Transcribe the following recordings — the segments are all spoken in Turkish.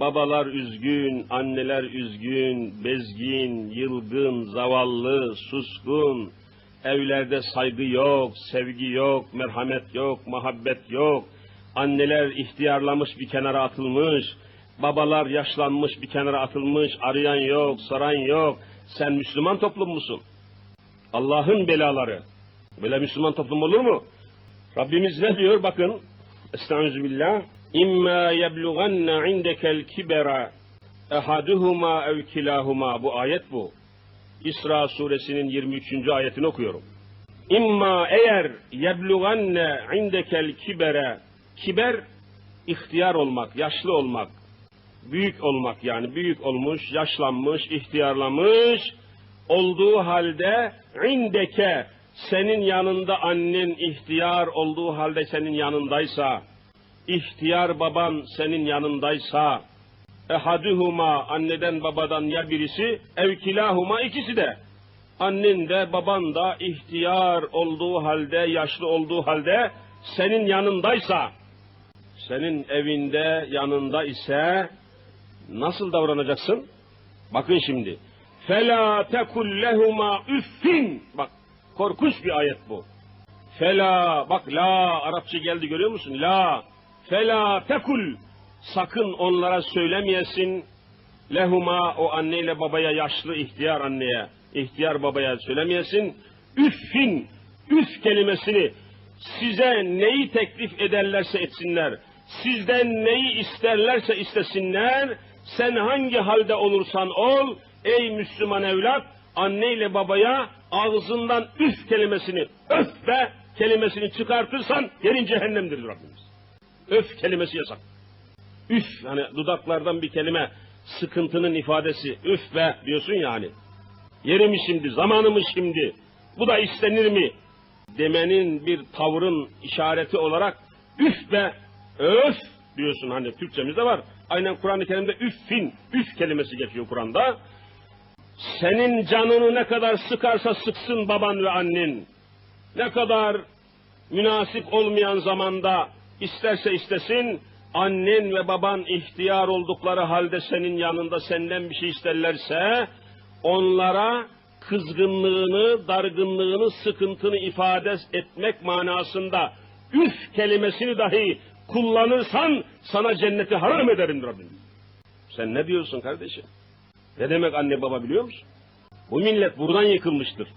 Babalar üzgün, anneler üzgün, bezgin, yılgın, zavallı, suskun. Evlerde saygı yok, sevgi yok, merhamet yok, muhabbet yok. Anneler ihtiyarlamış bir kenara atılmış. Babalar yaşlanmış bir kenara atılmış. Arayan yok, soran yok. Sen Müslüman toplum musun? Allah'ın belaları. Böyle Müslüman toplum olur mu? Rabbimiz ne diyor? Bakın. Estağfirullah. İmma yeblughanna indekel kibera ehaduhuma ev kilahuma. Bu ayet bu. İsra suresinin 23. ayetini okuyorum. İmma eğer yeblughanne indekel kibere kiber ihtiyar olmak, yaşlı olmak, büyük olmak yani büyük olmuş, yaşlanmış, ihtiyarlamış olduğu halde indeke senin yanında annen ihtiyar olduğu halde senin yanındaysa, ihtiyar baban senin yanındaysa, ehaduhuma anneden babadan ya birisi, evkilahuma ikisi de, annen de baban da ihtiyar olduğu halde, yaşlı olduğu halde senin yanındaysa, senin evinde yanında ise nasıl davranacaksın? Bakın şimdi. Fela tekul lehuma üffin. Bak korkunç bir ayet bu. Fela bak la Arapça geldi görüyor musun? La fela tekul sakın onlara söylemeyesin. Lehuma o anneyle babaya yaşlı ihtiyar anneye, ihtiyar babaya söylemeyesin. Üffin, üf kelimesini size neyi teklif ederlerse etsinler, sizden neyi isterlerse istesinler, sen hangi halde olursan ol, ey Müslüman evlat, anneyle babaya ağzından üf kelimesini, öf be kelimesini çıkartırsan yerin cehennemdir Rabbimiz. Öf kelimesi yasak. Üf, hani dudaklardan bir kelime, sıkıntının ifadesi, üf be diyorsun yani. Yeri mi şimdi, zamanı mı şimdi, bu da istenir mi? Demenin bir tavrın işareti olarak üf be, öf diyorsun hani Türkçemizde var. Aynen Kur'an-ı Kerim'de üffin, üf kelimesi geçiyor Kur'an'da. Senin canını ne kadar sıkarsa sıksın baban ve annen, ne kadar münasip olmayan zamanda isterse istesin, annen ve baban ihtiyar oldukları halde senin yanında senden bir şey isterlerse, onlara kızgınlığını, dargınlığını, sıkıntını ifade etmek manasında üf kelimesini dahi kullanırsan sana cenneti haram ederim Rabbim. Sen ne diyorsun kardeşim? Ne demek anne baba biliyor musun? Bu millet buradan yıkılmıştır.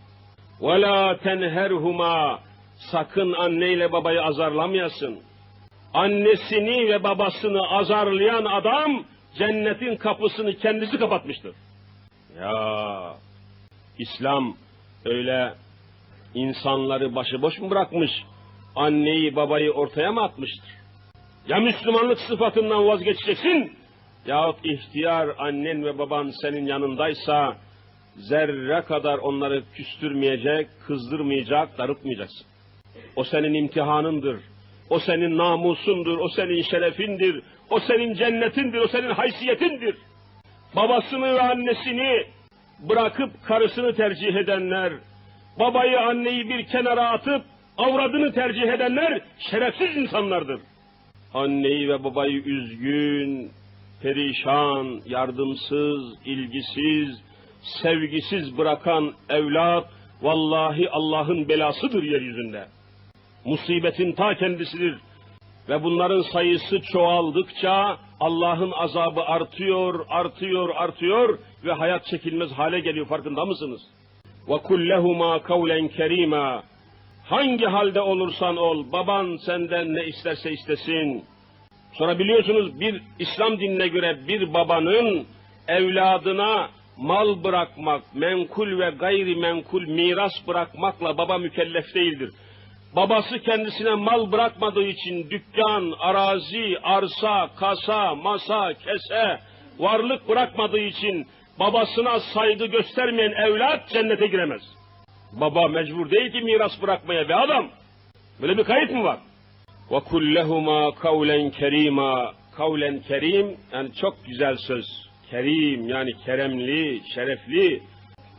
وَلَا تَنْهَرْهُمَا Sakın anneyle babayı azarlamayasın. Annesini ve babasını azarlayan adam cennetin kapısını kendisi kapatmıştır. Ya İslam öyle insanları başıboş mu bırakmış? Anneyi babayı ortaya mı atmıştır? Ya Müslümanlık sıfatından vazgeçeceksin yahut ihtiyar annen ve baban senin yanındaysa zerre kadar onları küstürmeyecek, kızdırmayacak, darıtmayacaksın. O senin imtihanındır. O senin namusundur, o senin şerefindir, o senin cennetindir, o senin haysiyetindir. Babasını ve annesini bırakıp karısını tercih edenler, babayı anneyi bir kenara atıp avradını tercih edenler şerefsiz insanlardır. Anneyi ve babayı üzgün, perişan, yardımsız, ilgisiz, sevgisiz bırakan evlat, vallahi Allah'ın belasıdır yeryüzünde musibetin ta kendisidir. Ve bunların sayısı çoğaldıkça Allah'ın azabı artıyor, artıyor, artıyor ve hayat çekilmez hale geliyor farkında mısınız? Ve kullehuma kavlen kerima. Hangi halde olursan ol, baban senden ne isterse istesin. Sonra biliyorsunuz bir İslam dinine göre bir babanın evladına mal bırakmak, menkul ve gayrimenkul miras bırakmakla baba mükellef değildir. Babası kendisine mal bırakmadığı için dükkan, arazi, arsa, kasa, masa, kese, varlık bırakmadığı için babasına saygı göstermeyen evlat cennete giremez. Baba mecbur değil ki miras bırakmaya be adam. Böyle bir kayıt mı var? Ve kullehuma kavlen kerima. Kavlen kerim yani çok güzel söz. Kerim yani keremli, şerefli.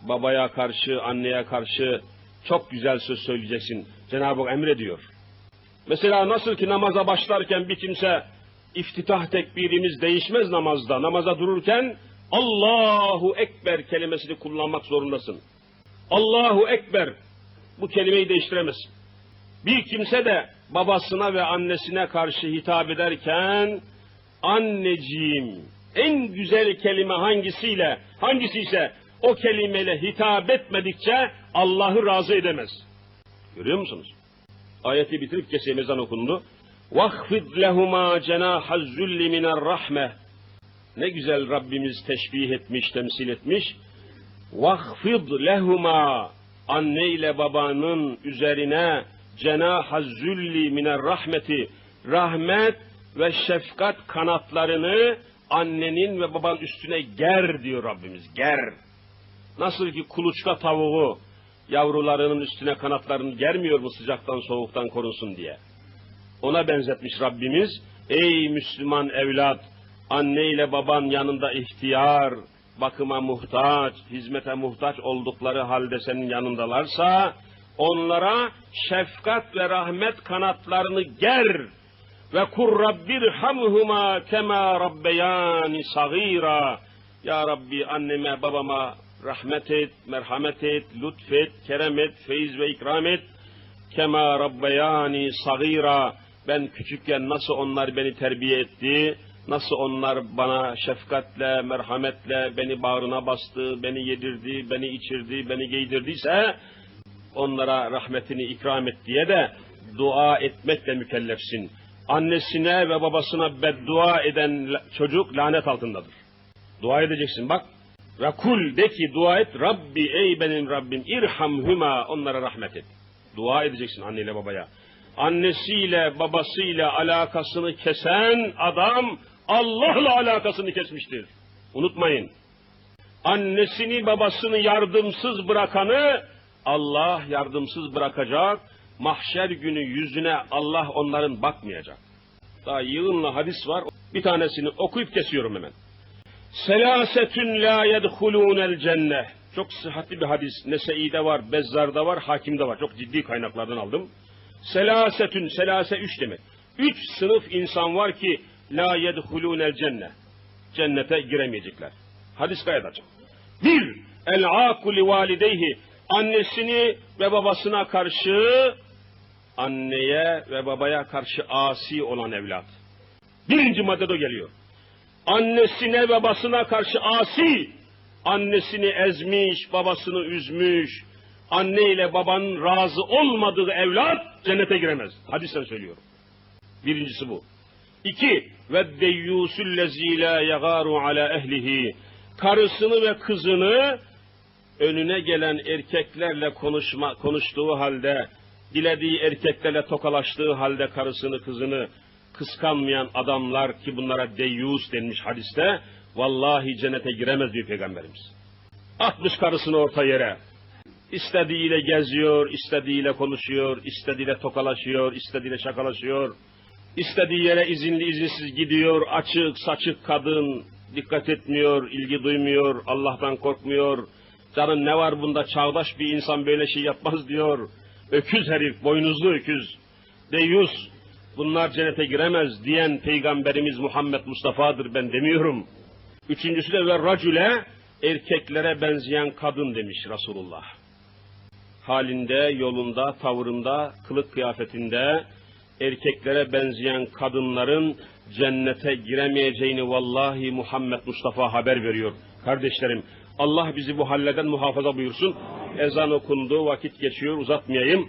Babaya karşı, anneye karşı çok güzel söz söyleyeceksin. Cenab-ı Hak emrediyor. Mesela nasıl ki namaza başlarken bir kimse iftitah tekbirimiz değişmez namazda. Namaza dururken Allahu Ekber kelimesini kullanmak zorundasın. Allahu Ekber bu kelimeyi değiştiremezsin. Bir kimse de babasına ve annesine karşı hitap ederken anneciğim en güzel kelime hangisiyle hangisi ise o kelimeyle hitap etmedikçe Allah'ı razı edemez. Görüyor musunuz? Ayeti bitirip keseyim ezan okundu. وَخْفِضْ لَهُمَا جَنَاحَ الذُّلِّ مِنَ الرَّحْمَةِ Ne güzel Rabbimiz teşbih etmiş, temsil etmiş. وَخْفِضْ لَهُمَا Anne ile babanın üzerine cenaha zülli miner rahmeti rahmet ve şefkat kanatlarını annenin ve babanın üstüne ger diyor Rabbimiz. Ger. Nasıl ki kuluçka tavuğu yavrularının üstüne kanatlarını germiyor mu sıcaktan soğuktan korunsun diye. Ona benzetmiş Rabbimiz. Ey Müslüman evlat, anne ile baban yanında ihtiyar, bakıma muhtaç, hizmete muhtaç oldukları halde senin yanındalarsa, onlara şefkat ve rahmet kanatlarını ger ve kur Rabbir hamhuma kema rabbeyani sagira. Ya Rabbi anneme babama rahmet et, merhamet et, lütfet, kerem et, feyiz ve ikram et. Kema rabbeyani sagira. Ben küçükken nasıl onlar beni terbiye etti, nasıl onlar bana şefkatle, merhametle beni bağrına bastı, beni yedirdi, beni içirdi, beni giydirdiyse onlara rahmetini ikram et diye de dua etmekle mükellefsin. Annesine ve babasına beddua eden çocuk lanet altındadır. Dua edeceksin bak. Ve kul de ki dua et Rabbi ey benim Rabbim irhamhuma onlara rahmet et. Dua edeceksin anneyle babaya. Annesiyle babasıyla alakasını kesen adam Allah'la alakasını kesmiştir. Unutmayın. Annesini babasını yardımsız bırakanı Allah yardımsız bırakacak. Mahşer günü yüzüne Allah onların bakmayacak. Daha yığınla hadis var. Bir tanesini okuyup kesiyorum hemen. Selasetün la yedhulûnel cenneh. Çok sıhhatli bir hadis. Nese'i'de var, Bezzar'da var, Hakim'de var. Çok ciddi kaynaklardan aldım. Selasetün, selase üç demek. Üç sınıf insan var ki la yedhulûnel cenneh. Cennete giremeyecekler. Hadis gayet açık. Bir, el akuli valideyhi. Annesini ve babasına karşı anneye ve babaya karşı asi olan evlat. Birinci maddede geliyor. Annesine ve babasına karşı asi, annesini ezmiş, babasını üzmüş, anne ile babanın razı olmadığı evlat cennete giremez. Hadisten söylüyorum. Birincisi bu. İki, ve deyyusüllezî lâ yagâru alâ ehlihi. Karısını ve kızını önüne gelen erkeklerle konuşma, konuştuğu halde, dilediği erkeklerle tokalaştığı halde karısını kızını kıskanmayan adamlar ki bunlara deyyus denmiş hadiste, vallahi cennete giremez diyor Peygamberimiz. Atmış karısını orta yere, istediğiyle geziyor, istediğiyle konuşuyor, istediğiyle tokalaşıyor, istediğiyle şakalaşıyor, istediği yere izinli izinsiz gidiyor, açık saçık kadın, dikkat etmiyor, ilgi duymuyor, Allah'tan korkmuyor, canım ne var bunda çağdaş bir insan böyle şey yapmaz diyor, öküz herif, boynuzlu öküz, deyyus, bunlar cennete giremez diyen Peygamberimiz Muhammed Mustafa'dır ben demiyorum. Üçüncüsü de ve racüle erkeklere benzeyen kadın demiş Resulullah. Halinde, yolunda, tavrında, kılık kıyafetinde erkeklere benzeyen kadınların cennete giremeyeceğini vallahi Muhammed Mustafa haber veriyor. Kardeşlerim Allah bizi bu halleden muhafaza buyursun. Ezan okundu, vakit geçiyor, uzatmayayım.